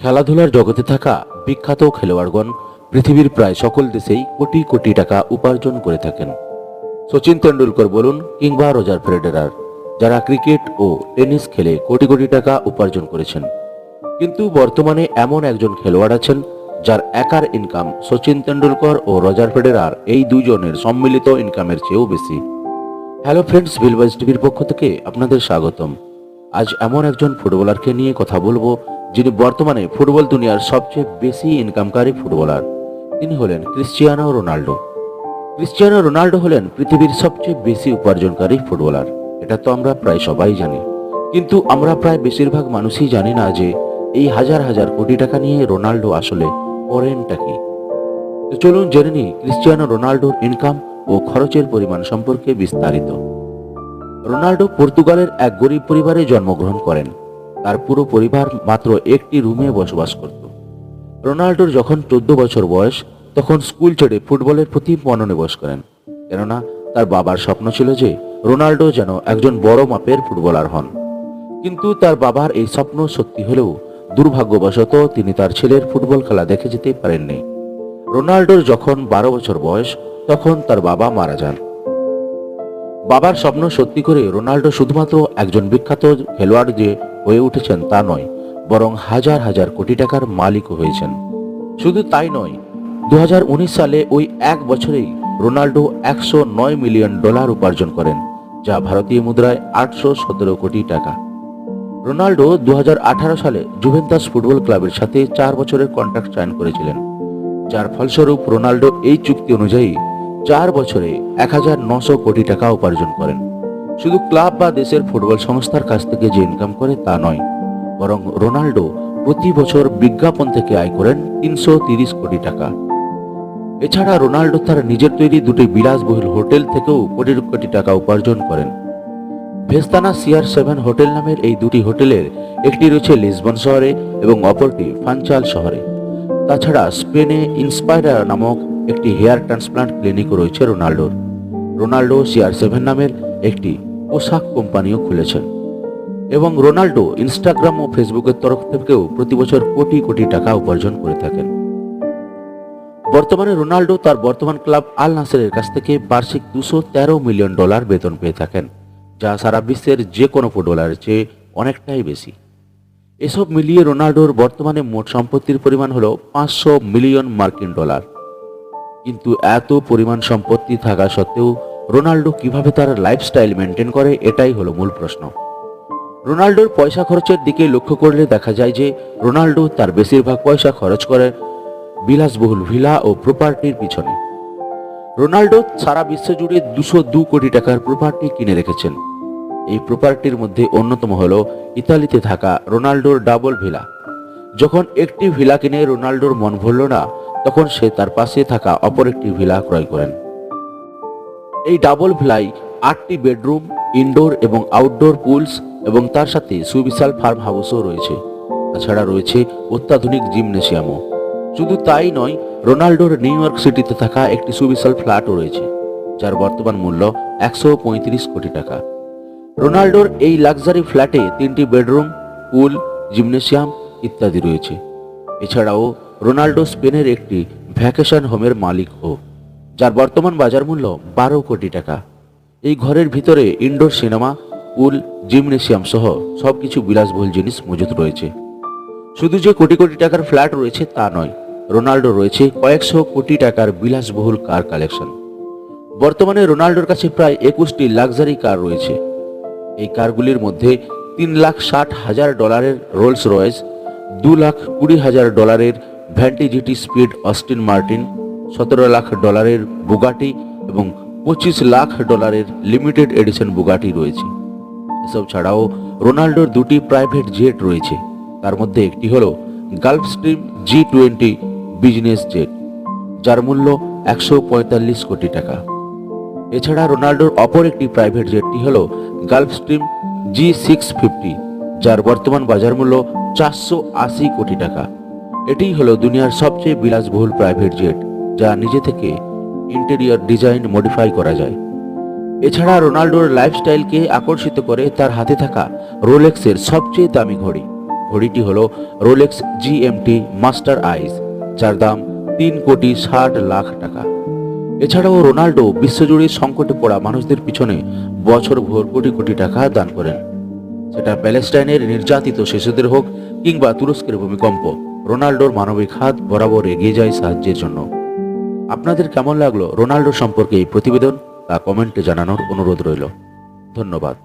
খেলাধুলার জগতে থাকা বিখ্যাত খেলোয়াড়গণ পৃথিবীর প্রায় সকল দেশেই কোটি কোটি টাকা উপার্জন করে থাকেন। সচিন তেন্ডুলকর বলুন কিংবা রোজার ফেডারার, যারা ক্রিকেট ও টেনিস খেলে কোটি কোটি টাকা উপার্জন করেছেন। কিন্তু বর্তমানে এমন একজন খেলোয়াড় আছেন যার একার ইনকাম সচিন তেন্ডুলকর ও রজার ফেডেরার এই দুজনের সম্মিলিত ইনকামের চেয়েও বেশি। হ্যালো ফ্রেন্ডস বিলবাইজ টিভির পক্ষ থেকে আপনাদের স্বাগতম। আজ এমন একজন ফুটবলারকে নিয়ে কথা বলব, যিনি বর্তমানে ফুটবল দুনিয়ার সবচেয়ে বেশি ইনকামকারী ফুটবলার। তিনি হলেন ক্রিশ্চিয়ানো রোনাল্ডো। ক্রিশ্চিয়ানো রোনাল্ডো হলেন পৃথিবীর সবচেয়ে বেশি উপার্জনকারী ফুটবলার। এটা তো আমরা প্রায় সবাই জানি। কিন্তু আমরা প্রায় বেশিরভাগ মানুষই জানি না যে এই হাজার হাজার কোটি টাকা নিয়ে রোনাল্ডো আসলে করেনটা কি। চলুন জেনে নিই ক্রিশ্চিয়ানো রোনাল্ডোর ইনকাম ও খরচের পরিমাণ সম্পর্কে বিস্তারিত। রোনাল্ডো পর্তুগালের এক গরিব পরিবারে জন্মগ্রহণ করেন। তার পুরো পরিবার মাত্র একটি রুমে বসবাস করত। রোনাল্ডোর যখন চোদ্দ বছর বয়স, তখন স্কুল ছেড়ে ফুটবলের প্রতি মনোনিবেশ করেন। কেননা, তার বাবার স্বপ্ন ছিল যে রোনাল্ডো যেন একজন বড় মাপের ফুটবলার হন। কিন্তু তার বাবার এই স্বপ্ন সত্যি হলেও দুর্ভাগ্যবশত তিনি তার ছেলের ফুটবল খেলা দেখে যেতে পারেননি। রোনাল্ডোর যখন বারো বছর বয়স, তখন তার বাবা মারা যান। বাবার স্বপ্ন সত্যি করে রোনাল্ডো শুধুমাত্র একজন বিখ্যাত খেলোয়াড় যে হয়ে উঠেছেন তা নয়, বরং হাজার হাজার কোটি টাকার মালিকও হয়েছেন। শুধু তাই নয় দু সালে ওই এক বছরেই রোনাল্ডো একশো নয় মিলিয়ন ডলার উপার্জন করেন, যা ভারতীয় মুদ্রায় আটশো সতেরো কোটি টাকা। রোনাল্ডো দু হাজার আঠারো সালে জুভেন্তাস ফুটবল ক্লাবের সাথে চার বছরের কন্ট্রাক্ট সাইন করেছিলেন, যার ফলস্বরূপ রোনাল্ডো এই চুক্তি অনুযায়ী চার বছরে এক হাজার নশো কোটি টাকা উপার্জন করেন। শুধু ক্লাব বা দেশের ফুটবল সংস্থার কাছ থেকে যে ইনকাম করে তা নয়, বরং রোনাল্ডো প্রতি বছর বিজ্ঞাপন থেকে আয় করেন তিনশো তিরিশ কোটি টাকা। এছাড়া রোনাল্ডো তার নিজের তৈরি দুটি বিলাসবহুল হোটেল থেকেও কোটি কোটি টাকা উপার্জন করেন। ভেস্তানা সিআর সেভেন হোটেল নামের এই দুটি হোটেলের একটি রয়েছে লিসবন শহরে এবং অপরটি ফানচাল শহরে। তাছাড়া স্পেনে ইন্সপায়ার নামক একটি হেয়ার ট্রান্সপ্লান্ট ক্লিনিকও রয়েছে রোনাল্ডোর। রোনাল্ডো সিআর সেভেন নামের একটি পোশাক কোম্পানিও খুলেছেন। এবং রোনাল্ডো ইনস্টাগ্রাম ও ফেসবুকের তরফ থেকেও প্রতি বছর কোটি কোটি টাকা উপার্জন করে থাকেন। বর্তমানে রোনাল্ডো তার বর্তমান ক্লাব আল নাসেরের কাছ থেকে বার্ষিক দুশো তেরো মিলিয়ন ডলার বেতন পেয়ে থাকেন, যা সারা বিশ্বের যে কোনো ফুটবলারের চেয়ে অনেকটাই বেশি। এসব মিলিয়ে রোনাল্ডোর বর্তমানে মোট সম্পত্তির পরিমাণ হল পাঁচশো মিলিয়ন মার্কিন ডলার। কিন্তু এত পরিমাণ সম্পত্তি থাকা সত্ত্বেও রোনাল্ডো কীভাবে তার লাইফস্টাইল মেনটেন করে, এটাই হলো মূল প্রশ্ন। রোনাল্ডোর পয়সা খরচের দিকে লক্ষ্য করলে দেখা যায় যে রোনাল্ডো তার বেশিরভাগ পয়সা খরচ করে বিলাসবহুল ভিলা ও প্রপার্টির পিছনে। রোনাল্ডো সারা বিশ্ব জুড়ে দুশো দু কোটি টাকার প্রপার্টি কিনে রেখেছেন। এই প্রপার্টির মধ্যে অন্যতম হল ইতালিতে থাকা রোনাল্ডোর ডাবল ভিলা। যখন একটি ভিলা কিনে রোনাল্ডোর মন ভরল না তখন সে তার পাশে থাকা অপর একটি ভিলা ক্রয় করেন। এই ডাবল ভিলাই আটটি বেডরুম, ইনডোর এবং আউটডোর পুলস এবং তার সাথে সুবিশাল ফার্ম হাউসও রয়েছে। তাছাড়া রয়েছে অত্যাধুনিক জিমনেশিয়ামও। শুধু তাই নয়, রোনাল্ডোর নিউ ইয়র্ক সিটিতে থাকা একটি সুবিশাল ফ্ল্যাটও রয়েছে, যার বর্তমান মূল্য একশো পঁয়ত্রিশ কোটি টাকা। রোনাল্ডোর এই লাক্সারি ফ্ল্যাটে তিনটি বেডরুম, পুল, জিমনেশিয়াম ইত্যাদি রয়েছে। এছাড়াও রোনাল্ডো স্পেনের একটি ভ্যাকেশন হোমের মালিক ও, যার বর্তমান বাজার মূল্য বারো কোটি টাকা। এই ঘরের ভিতরে ইনডোর সিনেমা, পুল, জিমনেশিয়াম সহ সবকিছু বিলাসবহুল জিনিস মজুদ রয়েছে। শুধু যে কোটি কোটি টাকার ফ্ল্যাট রয়েছে তা নয়, রোনাল্ডো রয়েছে কয়েকশো কোটি টাকার বিলাসবহুল কার কালেকশন। বর্তমানে রোনাল্ডোর কাছে প্রায় একুশটি লাক্সারি কার রয়েছে। এই কারগুলির মধ্যে তিন লাখ ষাট হাজার ডলারের রোলস রয়েস, দু লাখ কুড়ি হাজার ডলারের ভ্যান্টিজিটি স্পিড অস্টিন মার্টিন সতেরো লাখ ডলারের বুগাটি এবং পঁচিশ লাখ ডলারের লিমিটেড এডিশন বুগাটি রয়েছে। এসব ছাড়াও রোনাল্ডোর দুটি প্রাইভেট জেট রয়েছে। তার মধ্যে একটি হলো Gulfstream G twenty business jet যার মূল্য একশো পঁয়তাল্লিশ কোটি টাকা। এছাড়া রোনাল্ডোর অপর একটি প্রাইভেট জেটটি হল Gulfstream G six fifty যার বর্তমান বাজার মূল্য চারশো আশি কোটি টাকা। এটিই হলো দুনিয়ার সবচেয়ে বিলাসবহুল প্রাইভেট জেট যা নিজে থেকে ইন্টেরিয়র ডিজাইন মডিফাই করা যায়। এছাড়া রোনাল্ডোর লাইফস্টাইলকে আকর্ষিত করে তার হাতে থাকা রোলেক্সের সবচেয়ে দামি ঘড়ি। ঘড়িটি হলো রোলেক্স জিএমটি মাস্টার আইস যার দাম তিন কোটি ষাট লাখ টাকা। এছাড়াও রোনাল্ডো বিশ্বজুড়ে সংকটে পড়া মানুষদের পিছনে বছর ভোর কোটি কোটি টাকা দান করেন। সেটা প্যালেস্টাইনের নির্যাতিত শিশুদের হোক কিংবা তুরস্কের ভূমিকম্প। রোনাল্ডোর মানবিক হাত বরাবর এগিয়ে যায় সাহায্যের জন্য। আপনাদের কেমন লাগল রোনাল্ডো সম্পর্কে এই প্রতিবেদন? তা কমেন্টে জানানোর অনুরোধ রইল। ধন্যবাদ।